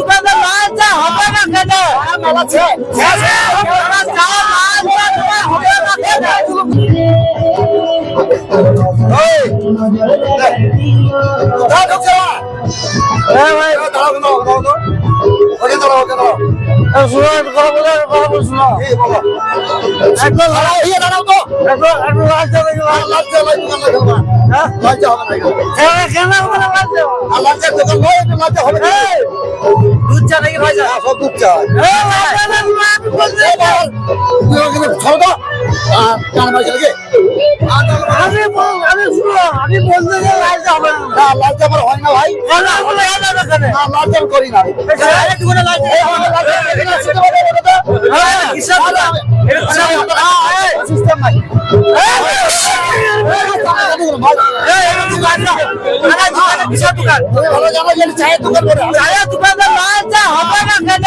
好漂亮好漂亮看到好。漂亮看到好漂亮看到好漂亮好漂亮好漂亮好漂亮好漂亮好漂亮好漂亮好漂亮好漂亮好漂亮好漂亮 দুধ চা নাকি ভাই সব দুধ চা ছোট কান ভাই আমি আমি শুনো আমি বলতে গেলে লালটা হবে না লালটা আমার হয় না ভাই না লালটা আমি করি না সিস্টেম নাই চায়ের দোকান চায়ের দোকান লালটা হবে না কেন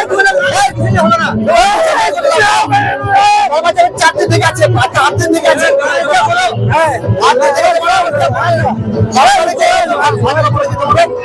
এত চারটে থেকে আছে পাঁচটা আটটে আছে হ্যাঁ আটটে থেকে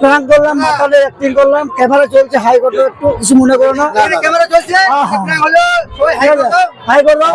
প্ল্যান করলাম মাথাটা অ্যাক্টিং করলাম ক্যামেরা চলছে হাই করতে একটু কিছু মনে করো না। ক্যামেরা চলছে? হ্যাঁ, হ্যাঁ। হাই করো। হাই করো।